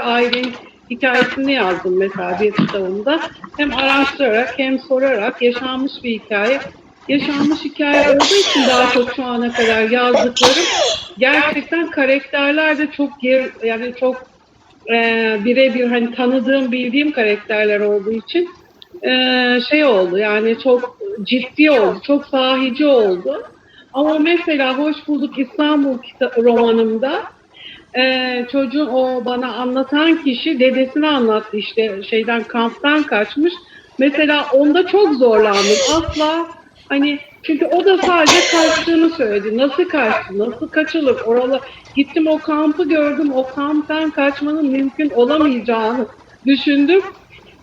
ailenin hikayesini yazdım mesela bir kitabımda. Hem araştırarak hem sorarak yaşanmış bir hikaye. Yaşanmış hikaye olduğu için daha çok şu ana kadar yazdıklarım gerçekten karakterler de çok ger, yani çok e, birebir hani tanıdığım bildiğim karakterler olduğu için e, şey oldu yani çok ciddi oldu, çok sahici oldu. Ama mesela Hoş Bulduk İstanbul romanımda e, çocuğun o bana anlatan kişi dedesine anlattı işte şeyden kamptan kaçmış. Mesela onda çok zorlandım. Asla hani çünkü o da sadece kaçtığını söyledi. Nasıl kaçtı? Nasıl kaçılır? Oralı gittim o kampı gördüm. O kamptan kaçmanın mümkün olamayacağını düşündüm.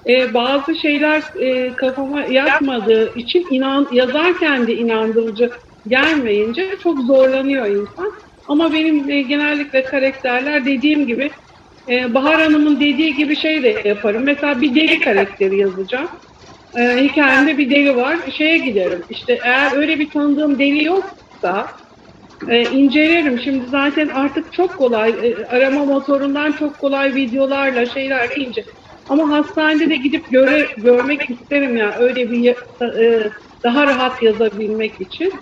E, bazı şeyler e, kafama yatmadığı için inan yazarken de inandırıcı gelmeyince çok zorlanıyor insan. Ama benim e, genellikle karakterler dediğim gibi e, Bahar Hanım'ın dediği gibi şey de yaparım. Mesela bir deli karakteri yazacağım. E, hikayemde bir deli var. Şeye giderim. İşte eğer öyle bir tanıdığım deli yoksa e, incelerim. Şimdi zaten artık çok kolay. e, arama motorundan çok kolay videolarla şeylerle ince. Ama hastanede de gidip göre, görmek isterim ya öyle bir e, daha rahat yazabilmek için.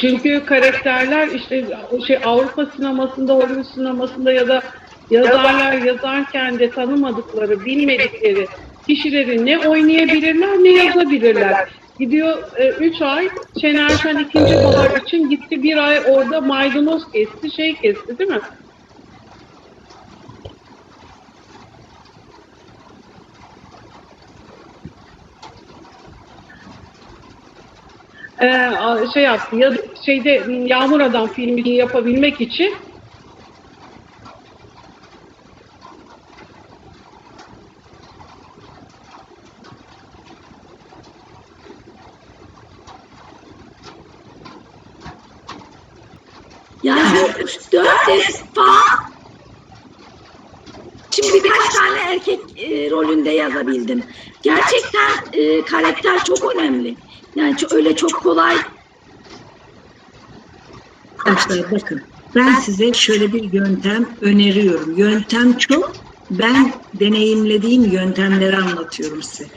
Çünkü karakterler işte o şey Avrupa sinemasında, Hollywood sinemasında ya da yazarlar yazarken de tanımadıkları, bilmedikleri kişileri ne oynayabilirler ne yazabilirler. Gidiyor 3 ay Şener Şen ikinci bahar için gitti bir ay orada maydanoz kesti, şey kesti değil mi? A- şey yaptı ya şeyde Yağmur Adam filmini yapabilmek için yazmış dört defa. Şimdi birkaç tane erkek e, rolünde yazabildim. Gerçekten e, karakter çok önemli. Yani öyle çok kolay. Arkadaşlar bakın ben size şöyle bir yöntem öneriyorum. Yöntem çok. Ben deneyimlediğim yöntemleri anlatıyorum size.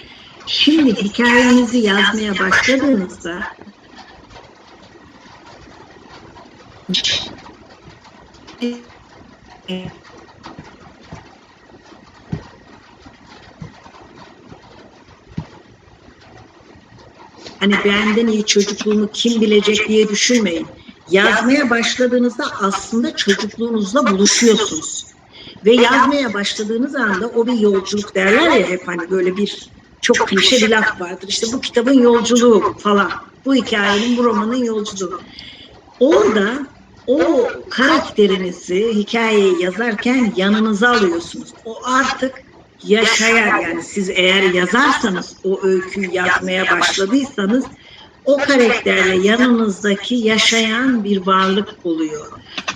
Şimdi hikayenizi yazmaya başladığınızda hani benden iyi çocukluğumu kim bilecek diye düşünmeyin. Yazmaya başladığınızda aslında çocukluğunuzla buluşuyorsunuz. Ve yazmaya başladığınız anda o bir yolculuk derler ya hep hani böyle bir çok klişe bir laf vardır. İşte bu kitabın yolculuğu falan. Bu hikayenin, bu romanın yolculuğu. Orada o karakterinizi hikayeyi yazarken yanınıza alıyorsunuz. O artık yaşayan yani siz eğer yazarsanız o öyküyü yazmaya başladıysanız o karakterle yanınızdaki yaşayan bir varlık oluyor.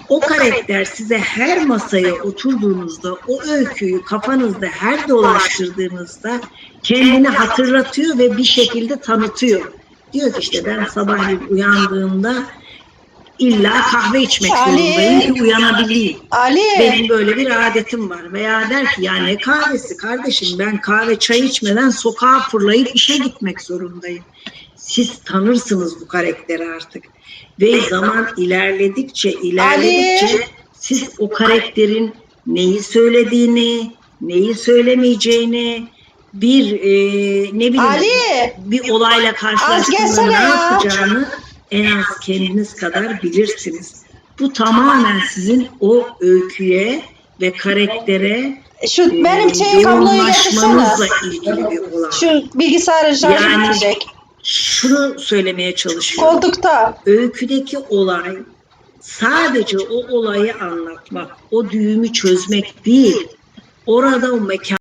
O karakter size her masaya oturduğunuzda o öyküyü kafanızda her dolaştırdığınızda kendini hatırlatıyor ve bir şekilde tanıtıyor. Diyor ki işte ben sabahleyin uyandığımda illa kahve içmek Ali. zorundayım ki uyanabileyim. Ali, Benim böyle bir adetim var. Veya der ki ya ne kahvesi kardeşim ben kahve çay içmeden sokağa fırlayıp işe gitmek zorundayım. Siz tanırsınız bu karakteri artık. Ve zaman ilerledikçe ilerledikçe siz o karakterin neyi söylediğini, neyi söylemeyeceğini, bir e, ne bileyim Ali. bir olayla karşılaştığında ne ya. yapacağını en az kendiniz kadar bilirsiniz. Bu tamamen sizin o öyküye ve karaktere şu e, benim şey kabloyu yoğunlaşmanızla ilgili bir olay. Şu bilgisayarın şarjı Yani- bitecek. Şunu söylemeye çalışıyorum. Koltukta. Öyküdeki olay sadece o olayı anlatmak, o düğümü çözmek değil. Orada o mekan